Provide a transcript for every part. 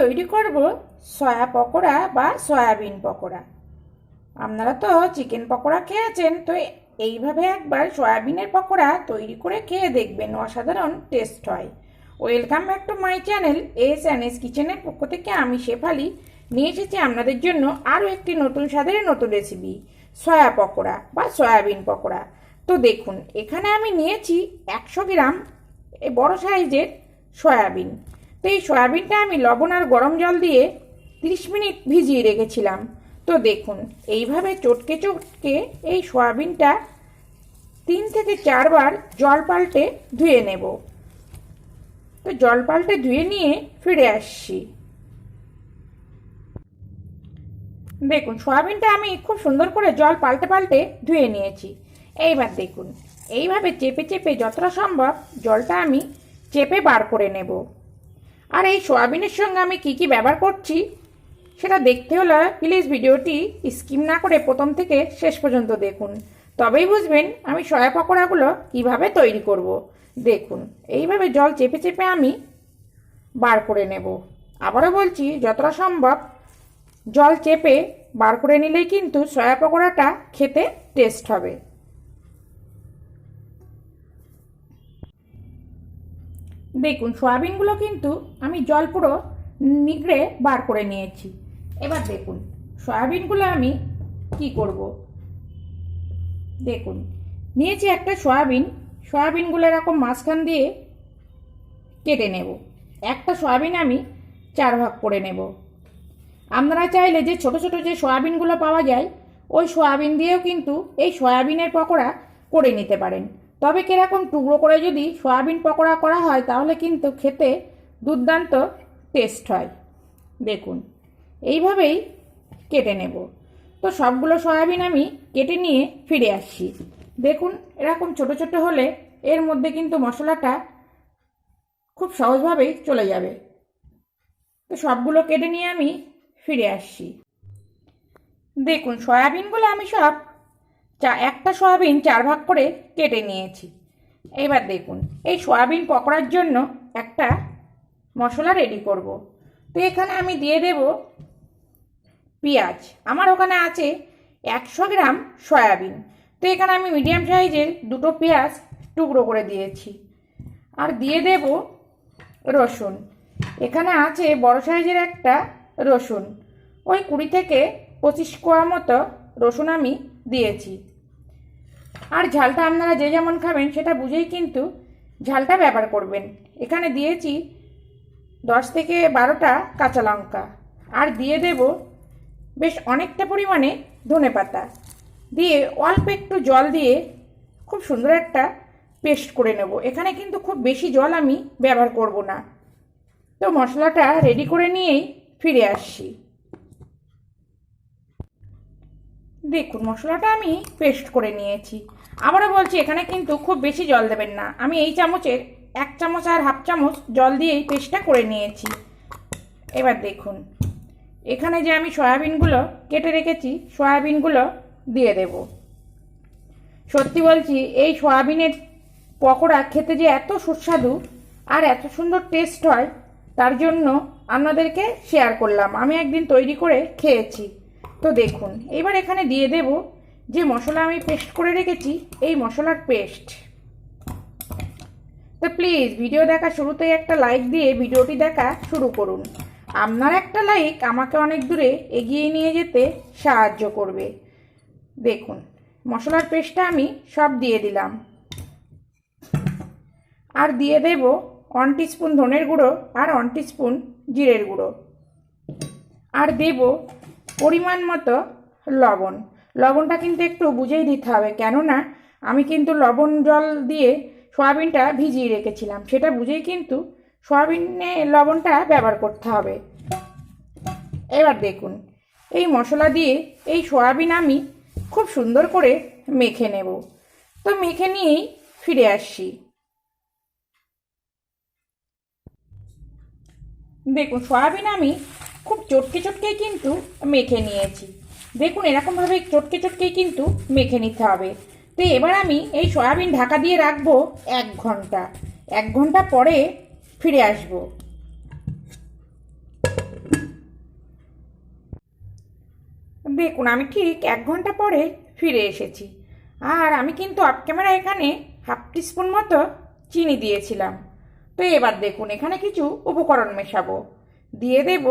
তৈরি করব সয়া পকোড়া বা সয়াবিন পকোড়া। আপনারা তো চিকেন পকোড়া খেয়েছেন, তো এইভাবে একবার সয়াবিনের পকোড়া তৈরি করে খেয়ে দেখবেন, অসাধারণ টেস্ট হয়। Welcome back to my channel, S and S কিচেনের পক্ষ থেকে আমি শেফালি। নিয়ে এসেছি আপনাদের জন্য আরও একটি নতুন স্বাদের নতুন রেসিপি, সয়া পকোড়া বা সয়াবিন পকোড়া। তো দেখুন, এখানে আমি নিয়েছি একশো গ্রাম বড় সাইজের সয়াবিন। তো এই সয়াবিনটা আমি লবণ আর গরম জল দিয়ে তিরিশ মিনিট ভিজিয়ে রেখেছিলাম। তো দেখুন, এইভাবে চটকে চটকে এই সয়াবিনটা তিন থেকে চারবার জল পাল্টে ধুয়ে নেব। তো জল পাল্টে ধুয়ে নিয়ে ফিরে আসছি। দেখুন, সয়াবিনটা আমি খুব সুন্দর করে জল পাল্টে পাল্টে ধুয়ে নিয়েছি। এইবার দেখুন, এইভাবে চেপে চেপে যতটা সম্ভব জলটা আমি চেপে বার করে নেব। আর এই সোয়াবিনের সঙ্গে আমি কি কি ব্যবহার করছি, সেটা দেখতে হলে প্লিজ ভিডিওটি স্কিম না করে প্রথম থেকে শেষ পর্যন্ত দেখুন। তবেই বুঝবেন আমি সয়া পকোড়াগুলো কীভাবে তৈরি করব। দেখুন, এইভাবে জল চেপে চেপে আমি বার করে নেব। আবারও বলছি, যতটা সম্ভব জল চেপে বার করে নিলেই কিন্তু সয়া পকোড়াটা খেতে টেস্ট হবে। দেখুন, সয়াবিনগুলো কিন্তু আমি জল পুরো নিগড়ে বার করে নিয়েছি। এবার দেখুন, সয়াবিনগুলো আমি কি করব? দেখুন, নিয়েছি একটা সয়াবিন, সয়াবিনগুলো এরকম মাঝখান দিয়ে কেটে নেব। একটা সয়াবিন আমি চার ভাগ করে নেব। আপনারা চাইলে যে ছোট ছোট যে সয়াবিনগুলো পাওয়া যায়, ওই সয়াবিন দিয়েও কিন্তু এই সয়াবিনের পকোড়া করে নিতে পারেন। তবে কীরকম টুকরো করে যদি সয়াবিন পকোড়া করা হয়, তাহলে কিন্তু খেতে দুর্দান্ত টেস্ট হয়। দেখুন, এইভাবেই কেটে নেব। তো সবগুলো সয়াবিন আমি কেটে নিয়ে ফিরে আসছি। দেখুন, এরকম ছোট ছোট হলে এর মধ্যে কিন্তু মশলাটা খুব সহজভাবেই চলে যাবে। তো সবগুলো কেটে নিয়ে আমি ফিরে আসছি। দেখুন, সয়াবিনগুলো আমি সব চা, একটা সয়াবিন চার ভাগ করে কেটে নিয়েছি। এবার দেখুন, এই সয়াবিন পকোড়ার জন্য একটা মশলা রেডি করব। তো এখানে আমি দিয়ে দেব পেঁয়াজ। আমার ওখানে আছে একশো গ্রাম সয়াবিন। তো এখানে আমি মিডিয়াম সাইজের দুটো পেঁয়াজ টুকরো করে দিয়েছি। আর দিয়ে দেব রসুন। এখানে আছে বড় সাইজের একটা রসুন। ওই কুড়ি থেকে পঁচিশ কোয়া মতো রসুন আমি দিয়েছি। আর ঝালটা আপনারা যে যেমন খাবেন সেটা বুঝেই কিন্তু ঝালটা ব্যবহার করবেন। এখানে দিয়েছি দশ থেকে বারোটা কাঁচা লঙ্কা। আর দিয়ে দেব বেশ অনেকটা পরিমাণে ধনে পাতা। দিয়ে অল্প একটু জল দিয়ে খুব সুন্দর একটা পেস্ট করে নেব। এখানে কিন্তু খুব বেশি জল আমি ব্যবহার করব না। তো মশলাটা রেডি করে নিয়েই ফিরে আসছি। দেখুন, মশলাটা আমি পেস্ট করে নিয়েছি। আবারও বলছি, এখানে কিন্তু খুব বেশি জল দেবেন না। আমি এই চামচের এক চামচ আর হাফ চামচ জল দিয়েই পেস্টটা করে নিয়েছি। এবার দেখুন, এখানে যে আমি সয়াবিনগুলো কেটে রেখেছি, সয়াবিনগুলো দিয়ে দেব। সত্যি বলছি, এই সয়াবিনের পকোড়া খেতে যে এত সুস্বাদু আর এত সুন্দর টেস্ট হয়, তার জন্য আপনাদেরকে শেয়ার করলাম। আমি একদিন তৈরি করে খেয়েছি। তো দেখুন, এবার এখানে দিয়ে দেব যে মশলা আমি পেস্ট করে রেখেছি, এই মশলার পেস্ট তো প্লিজ ভিডিও দেখা শুরুতেই একটা লাইক দিয়ে ভিডিওটি দেখা শুরু করুন। আপনার একটা লাইক আমাকে অনেক দূরে এগিয়ে নিয়ে যেতে সাহায্য করবে। দেখুন, মশলার পেস্টটা আমি সব দিয়ে দিলাম। আর দিয়ে দেব ওয়ান স্পুন ধনের গুঁড়ো আর ওয়ান স্পুন জিরের গুঁড়ো। আর দেব পরিমাণ মতো লবণ। লবণটা কিন্তু একটু বুঝেই দিতে হবে, কেননা আমি কিন্তু লবণ জল দিয়ে সয়াবিনটা ভিজিয়ে রেখেছিলাম। সেটা বুঝেই কিন্তু সয়াবিনে লবণটা ব্যবহার করতে হবে। এবার দেখুন, এই মশলা দিয়ে এই সয়াবিন আমি খুব সুন্দর করে মেখে নেব। তো মেখে নিয়েই ফিরে আসছি। দেখুন, সয়াবিন আমি খুব চটকে চটকেই কিন্তু মেখে নিয়েছি। দেখুন, এরকমভাবে চটকে চটকেই কিন্তু মেখে নিতে হবে। তো এবার আমি এই সয়াবিন ঢাকা দিয়ে রাখব এক ঘণ্টা। এক ঘণ্টা পরে ফিরে আসব। দেখুন, আমি ঠিক এক ঘণ্টা পরে ফিরে এসেছি। আর আমি কিন্তু আপ ক্যামেরা এখানে হাফ টিস্পুন মতো চিনি দিয়েছিলাম। তো এবার দেখুন, এখানে কিছু উপকরণ মেশাবো। দিয়ে দেব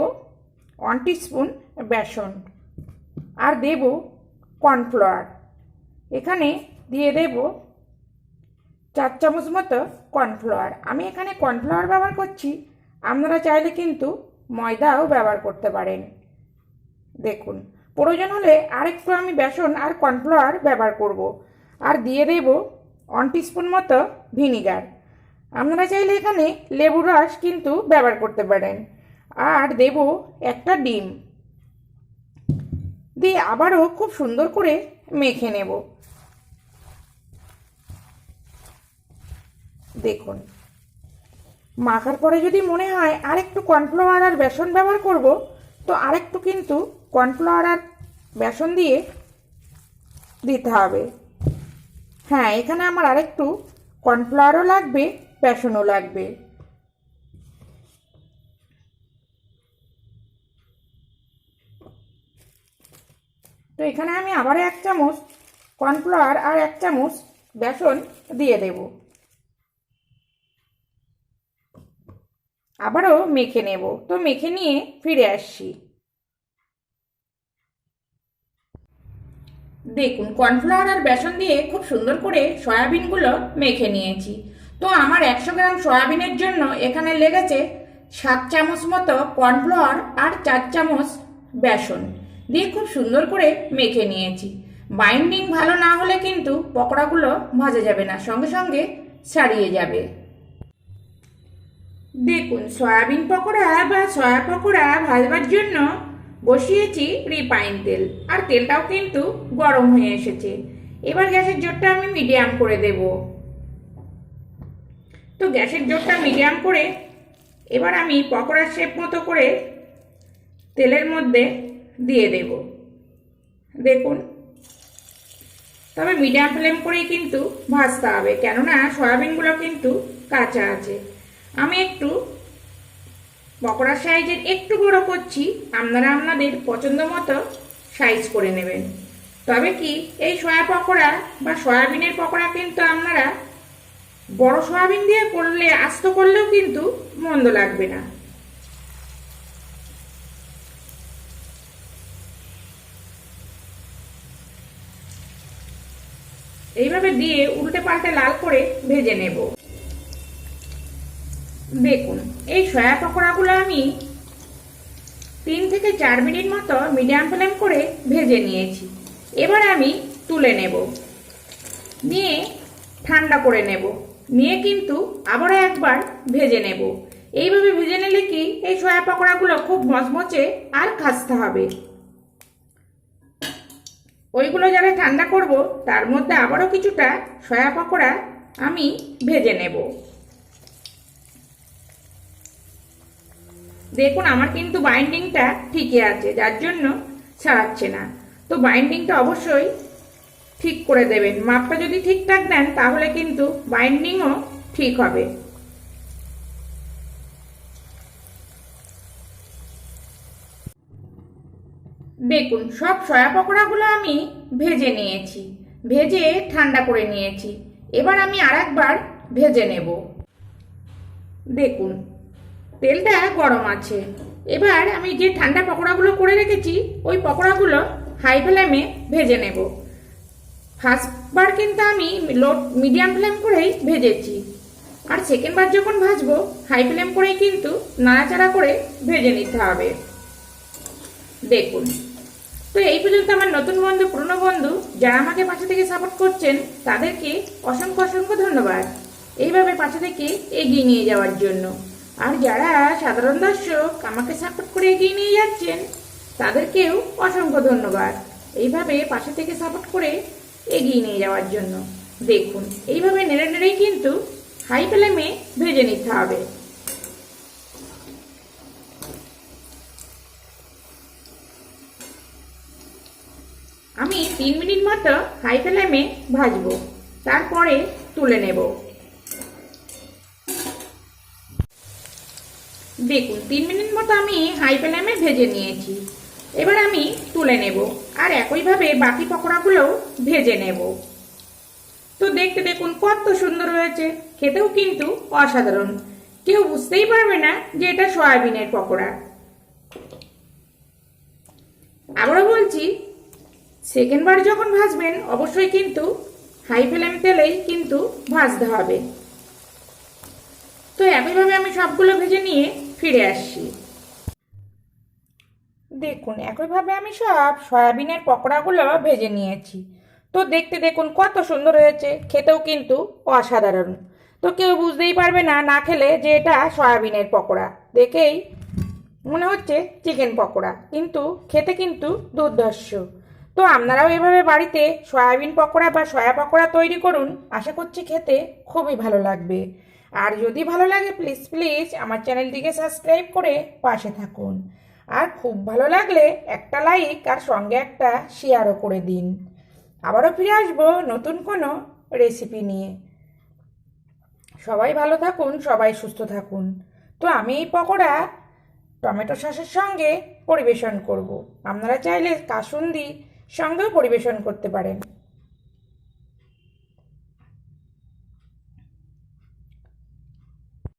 ওয়ান টিস্পুন বেসন। আর দেব কর্নফ্লাওয়ার। এখানে দিয়ে দেব চার চামচ মতো কর্নফ্লাওয়ার। আমি এখানে কর্নফ্লাওয়ার ব্যবহার করছি, আপনারা চাইলে কিন্তু ময়দাও ব্যবহার করতে পারেন। দেখুন, প্রয়োজন হলে আরেকটু আমি বেসন আর কর্নফ্লাওয়ার ব্যবহার করব। আর দিয়ে দেব ওয়ান টিস্পুন মতো ভিনিগার। আপনারা চাইলে এখানে লেবুর রস কিন্তু ব্যবহার করতে পারেন। আর দেব একটা ডিম। দিয়ে আবারও খুব সুন্দর করে মেখে নেব। দেখুন, মাখার পরে যদি মনে হয় আরেকটু কর্নফ্লাওয়ার আর বেসন ব্যবহার করব, তো আরেকটু কিন্তু কর্নফ্লাওয়ার আর বেসন দিয়ে দিতে হবে। হ্যাঁ এখানে আমার আরেকটু কর্নফ্লাওয়ারও লাগবে, বেসনও লাগবে। তো এখানে আমি আবারও এক চামচ কর্নফ্লাওয়ার আর এক চামচ বেসন দিয়ে দেব। আবারও মেখে নেব। তো মেখে নিয়ে ফিরে আসছি। দেখুন, কর্নফ্লাওয়ার আর বেসন দিয়ে খুব সুন্দর করে সয়াবিনগুলো মেখে নিয়েছি। তো আমার একশো গ্রাম সয়াবিনের জন্য এখানে লেগেছে সাত চামচ মতো কর্নফ্লাওয়ার আর চার চামচ বেসন। দিয়ে খুব সুন্দর করে মেখে নিয়েছি। বাইন্ডিং ভালো না হলে কিন্তু পকোড়াগুলো ভাজা যাবে না, সঙ্গে সঙ্গে ছাড়িয়ে যাবে। দেখুন, সয়াবিন পকোড়া বা সয়া পকোড়া ভাজবার জন্য বসিয়েছি রিফাইন তেল, আর তেলটাও কিন্তু গরম হয়ে এসেছে। এবার গ্যাসের জোরটা আমি মিডিয়াম করে দেব। তো গ্যাসের জোরটা মিডিয়াম করে এবার আমি পকোড়ার শেপ মতো করে তেলের মধ্যে দিয়ে দেব। দেখুন। তবে মিডিয়াম ফ্লেম করেই কিন্তু ভাজতে হবে। কেননা সয়াবিনগুলো কিন্তু কাঁচা আছে। আমি একটু পকোড়ার সাইজের একটু বড়ো করছি। আপনারা আপনাদের পছন্দ মতো সাইজ করে নেবেন। তবে কি, এই সয়া পকোড়া বা সয়াবিনের পকোড়া কিন্তু আপনারা বড় সয়াবিন দিয়ে করলে, আস্ত করলেও কিন্তু মন্দ লাগবে না। এইভাবে দিয়ে উল্টে পাল্টে লাল করে ভেজে নেব। দেখুন, এই সয়া পকোড়াগুলো আমি তিন থেকে চার মিনিট মতো মিডিয়াম ফ্লেম করে ভেজে নিয়েছি। এবার আমি তুলে নেব। নিয়ে ঠান্ডা করে নেব। নিয়ে কিন্তু আবারও একবার ভেজে নেব। এইভাবে ভেজে নিলে কি এই সয়া পকোড়াগুলো খুব মচমচে আর খাসতে হবে। ওইগুলো যারা ঠান্ডা করব, তার মধ্যে আবারও কিছুটা সয়া পকোড়া আমি ভেজে নেব। দেখুন, আমার কিন্তু বাইন্ডিংটা ঠিকই আছে, যার জন্য ছাড়াচ্ছে না। তো বাইন্ডিংটা অবশ্যই ঠিক করে দেবেন। মাপটা যদি ঠিকঠাক দেন তাহলে কিন্তু বাইন্ডিংও ঠিক হবে। দেখুন, সব সয়া পকোড়াগুলো আমি ভেজে নিয়েছি। ভেজে ঠান্ডা করে নিয়েছি। এবার আমি আর একবার ভেজে নেব। দেখুন, তেলটা গরম আছে। এবার আমি যে ঠান্ডা পকোড়াগুলো করে রেখেছি, ওই পকোড়াগুলো হাই ফ্লেমে ভেজে নেব। ফার্স্টবার কিন্তু আমি লো, মিডিয়াম ফ্লেম করেই ভেজেছি। আর সেকেন্ড বার যখন ভাজবো, হাই ফ্লেম করেই কিন্তু নাড়াচাড়া করে ভেজে নিতে হবে। দেখুন তো এই পর্যন্ত আমার নতুন বন্ধু, পুরনো বন্ধু যারা আমাকে পাশে থেকে সাপোর্ট করছেন, তাদেরকে অসংখ্য অসংখ্য ধন্যবাদ। এইভাবে পাশে থেকে এগিয়ে নিয়ে যাওয়ার জন্য। আর যারা সাধারণ দর্শক আমাকে সাপোর্ট করে এগিয়ে নিয়ে যাচ্ছেন, তাদেরকেও অসংখ্য ধন্যবাদ। এইভাবে পাশে থেকে সাপোর্ট করে এগিয়ে নিয়ে যাওয়ার জন্য। দেখুন, এইভাবে নেড়ে নেড়েই কিন্তু হাই ফ্লেমে ভেজে নিতে হবে। আমি তিন মিনিট মতো হাই ফ্লেমে ভাজবো, তারপরে তুলে নেব। দেখুন, তিন মিনিট মতো আমি হাই ফ্লেমে ভেজে নিয়েছি। এবার আমি তুলে নেব আর একইভাবে বাকি পকোড়াগুলোও ভেজে নেব। তো দেখতে দেখুন, কত সুন্দর হয়েছে। খেতেও কিন্তু অসাধারণ। কেউ বুঝতেই পারবে না যে এটা সয়াবিনের পকোড়া। আবারও বলছি সেকেন্ড বার যখন ভাজবেন, অবশ্যই কিন্তু হাই ফ্লেম তেলেই কিন্তু ভাজতে হবে। তো একইভাবে আমি সবগুলো ভেজে নিয়ে ফিরে আসছি। দেখুন, একইভাবে আমি সব সয়াবিনের পকোড়াগুলো ভেজে নিয়েছি। তো দেখতে দেখুন কত সুন্দর হয়েছে, খেতেও কিন্তু অসাধারণ। তো কেউ বুঝতেই পারবে না না খেলে যে এটা সয়াবিনের পকোড়া। দেখেই মনে হচ্ছে চিকেন পকোড়া, কিন্তু খেতে কিন্তু দুর্ধর্ষ। তো আপনারাও এভাবে বাড়িতে সয়াবিন পকোড়া বা সয়া পকোড়া তৈরি করুন, আশা করছি খেতে খুবই ভালো লাগবে। আর যদি ভালো লাগে প্লিজ প্লিজ আমার চ্যানেলটিকে সাবস্ক্রাইব করে পাশে থাকুন। আর খুব ভালো লাগলে একটা লাইক আর সঙ্গে একটা শেয়ারও করে দিন। আবারও ফিরে আসব নতুন কোনো রেসিপি নিয়ে। সবাই ভালো থাকুন, সবাই সুস্থ থাকুন। তো আমি এই পকোড়া টমেটো সসের সঙ্গে পরিবেশন করব। আপনারা চাইলে কাসুন্দি সঙ্গেও পরিবেশন করতে পারেন।